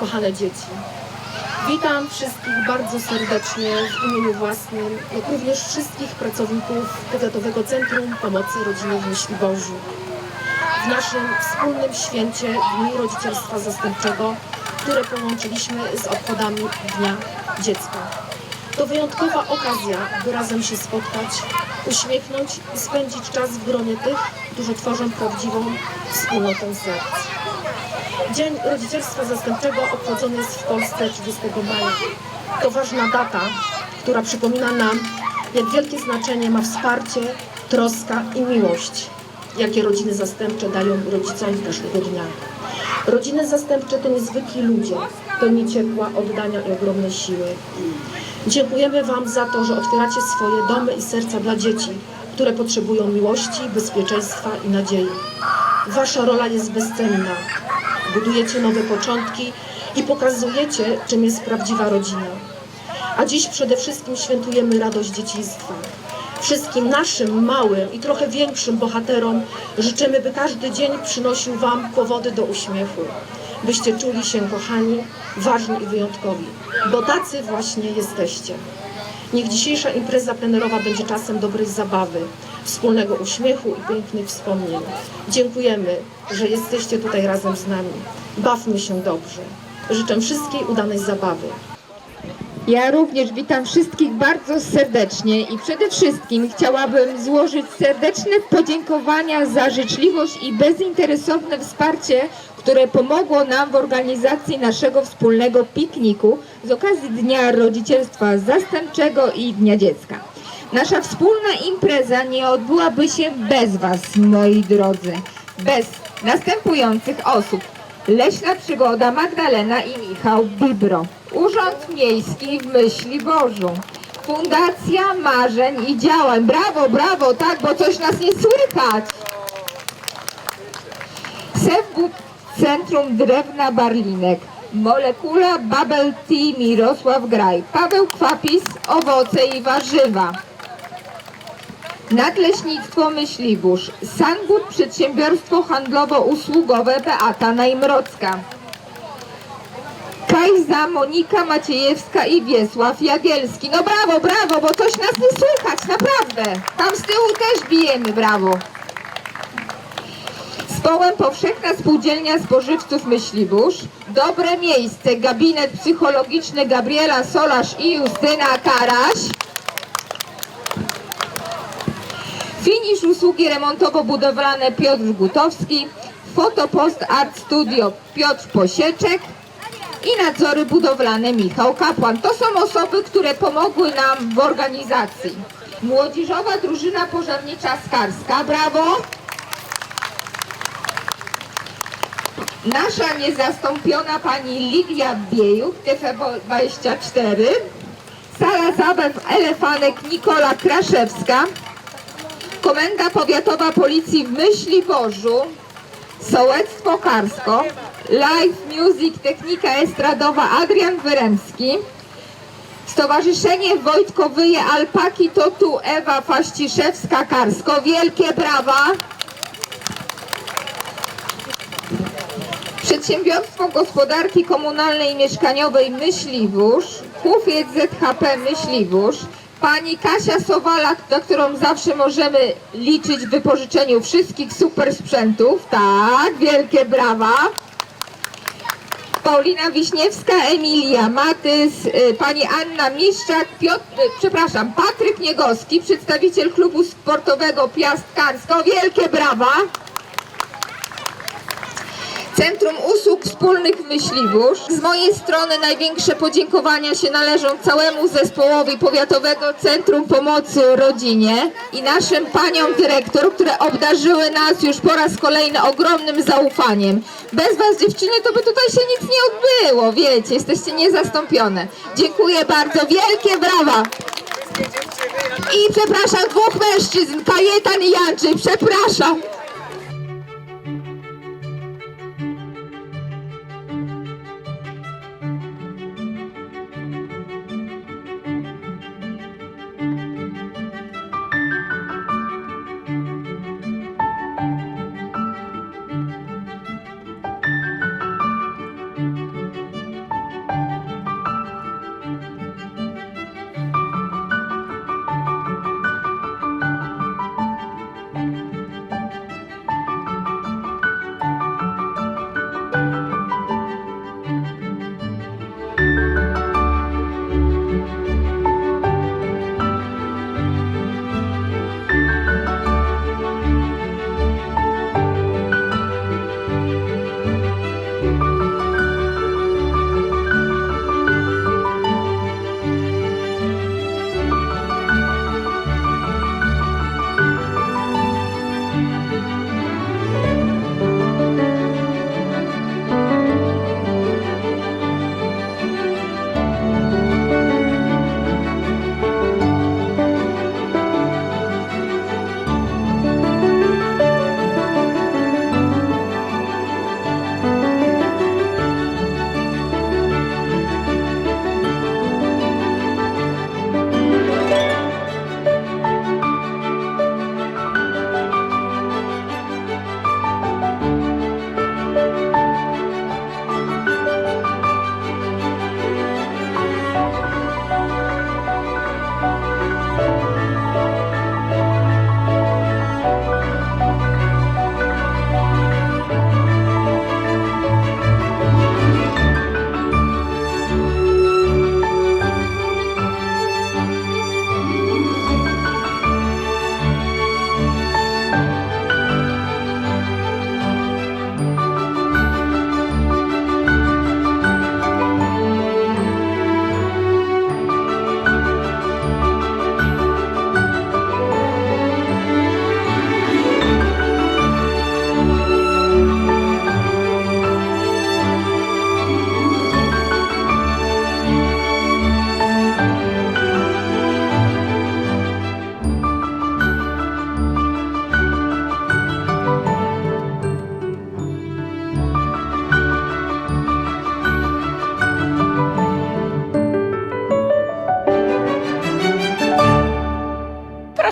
Kochane dzieci, witam wszystkich bardzo serdecznie w imieniu własnym, jak również wszystkich pracowników Powiatowego Centrum Pomocy Rodzinie w Myśliborzu. W naszym wspólnym święcie Dni Rodzicielstwa Zastępczego, które połączyliśmy z obchodami Dnia Dziecka. To wyjątkowa okazja, by razem się spotkać, uśmiechnąć i spędzić czas w gronie tych, którzy tworzą prawdziwą wspólnotę serc. Dzień Rodzicielstwa Zastępczego obchodzony jest w Polsce 30 maja. To ważna data, która przypomina nam, jak wielkie znaczenie ma wsparcie, troska i miłość, jakie rodziny zastępcze dają rodzicom każdego dnia. Rodziny zastępcze to niezwykli ludzie, pełni ciepła, oddania i ogromnej siły. Dziękujemy Wam za to, że otwieracie swoje domy i serca dla dzieci, które potrzebują miłości, bezpieczeństwa i nadziei. Wasza rola jest bezcenna. Budujecie nowe początki i pokazujecie, czym jest prawdziwa rodzina. A dziś przede wszystkim świętujemy radość dzieciństwa. Wszystkim naszym małym i trochę większym bohaterom życzymy, by każdy dzień przynosił Wam powody do uśmiechu, byście czuli się kochani, ważni i wyjątkowi, bo tacy właśnie jesteście. Niech dzisiejsza impreza plenerowa będzie czasem dobrej zabawy, wspólnego uśmiechu i pięknych wspomnień. Dziękujemy, że jesteście tutaj razem z nami. Bawmy się dobrze. Życzę wszystkiej udanej zabawy. Ja również witam wszystkich bardzo serdecznie i przede wszystkim chciałabym złożyć serdeczne podziękowania za życzliwość i bezinteresowne wsparcie, które pomogło nam w organizacji naszego wspólnego pikniku z okazji Dnia Rodzicielstwa Zastępczego i Dnia Dziecka. Nasza wspólna impreza nie odbyłaby się bez Was, moi drodzy, bez następujących osób. Leśna Przygoda Magdalena i Michał Bibro. Urząd Miejski w Myśli Bożu. Fundacja Marzeń i Działań. Brawo, brawo, tak, bo coś nas nie słychać. Sewbud Centrum Drewna Barlinek. Molekula Bubble Tea Mirosław Graj. Paweł Kwapis Owoce i Warzywa. Nadleśnictwo Myśliwóż, Sangut Przedsiębiorstwo Handlowo-Usługowe Beata Najmrocka, Kajza Monika Maciejewska i Wiesław Jagielski. No brawo, brawo, bo coś nas nie słychać, naprawdę. Tam z tyłu też bijemy, brawo. Społem Powszechna Spółdzielnia Spożywców Myśliwóż, Dobre Miejsce, Gabinet Psychologiczny Gabriela Solasz i Justyna Karaś, Finisz usługi remontowo-budowlane Piotr Gutowski, Fotopost Art Studio Piotr Posieczek i nadzory budowlane Michał Kapłan. To są osoby, które pomogły nam w organizacji. Młodzieżowa drużyna pożarnicza Skarska, brawo! Nasza niezastąpiona pani Lidia Biejuk, TF24, Sala Zabaw Elefanek Nikola Kraszewska, Komenda Powiatowa Policji w Myśliborzu, Sołectwo Karsko, Live Music Technika Estradowa Adrian Wyremski, Stowarzyszenie Wojtkowyje Alpaki to tu Ewa Faściszewska Karsko. Wielkie brawa! Przedsiębiorstwo Gospodarki Komunalnej i Mieszkaniowej Myśliwóż, Kufiec ZHP Myśliwóż, pani Kasia Sowalak, na którą zawsze możemy liczyć w wypożyczeniu wszystkich super sprzętów. Tak, wielkie brawa. Paulina Wiśniewska, Emilia Matys, y, pani Anna Miszczak, Piotr, y, przepraszam, Patryk Niegowski, przedstawiciel klubu sportowego Piast Karsko. Wielkie brawa. Centrum Usług Wspólnych Myśliwóż. Z mojej strony największe podziękowania się należą całemu zespołowi Powiatowego Centrum Pomocy Rodzinie i naszym paniom dyrektor, które obdarzyły nas już po raz kolejny ogromnym zaufaniem. Bez was dziewczyny to by tutaj się nic nie odbyło, wiecie, jesteście niezastąpione. Dziękuję bardzo, wielkie brawa! I przepraszam dwóch mężczyzn, Kajetan i Janczy, przepraszam.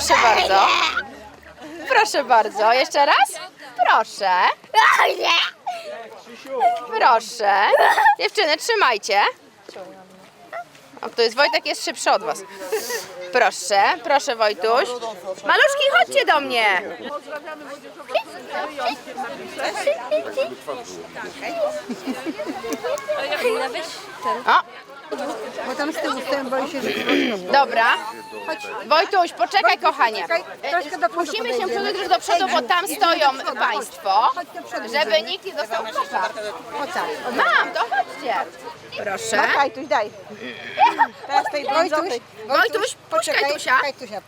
Proszę bardzo. Proszę bardzo. Jeszcze raz? Proszę. Proszę. Dziewczyny, trzymajcie. O, to jest Wojtek jest szybszy od was. Proszę, proszę Wojtuś. Maluszki, chodźcie do mnie. O, Bo tam z tyłu stoją, boi się, że... dobra. Wojtuś, poczekaj kochanie. Troszkę do przodu Musimy się podejdziemy. do przodu, bo tam stoją państwo, żeby nikt nie dostał kopa. O tak. Mam, to chodźcie. Proszę. Kajtuś, daj. Teraz tej Wojtuś, Wojtuś, puszczaj Tusia.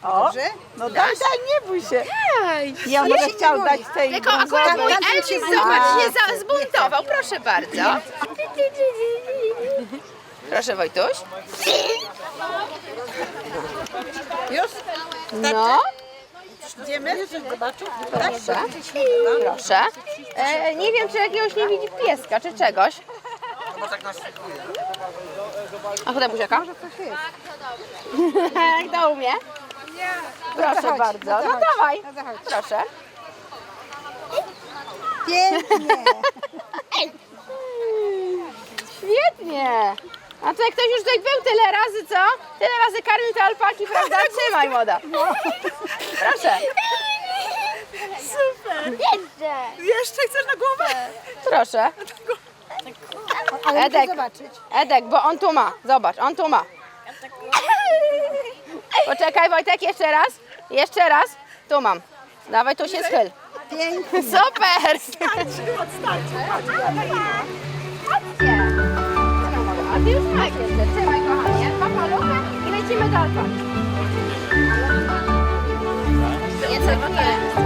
Dobrze? No daj, daj, nie bój się. Ej, Ja może chciał dać tej Tylko akurat mój tam się Elvis, zobacz, się za- zbuntował. Proszę bardzo. Proszę Wojtuś. Już? No, Idziemy? proszę. Proszę. E, nie wiem, czy jakiegoś nie widzi pieska, czy czegoś. A chce buziaka? Kto umie? Proszę bardzo. No dawaj. Proszę. Pięknie. Świetnie. A to jak ktoś już tutaj był tyle razy, co? Tyle razy karmił te alpaki, prawda? Trzymaj, młoda. Proszę. Jeszcze chcesz na głowę? Proszę. Ale Edek. zobaczyć. Edek, bo on tu ma. Zobacz, on tu ma. Poczekaj, Wojtek, jeszcze raz. Jeszcze raz. Tu mam. Dawaj, tu się schyl. Pięknie. Super! A ty już tak jeszcze. Trzymaj, kochanie. Ma paluchę i lecimy do alpaki. Nie, co nie.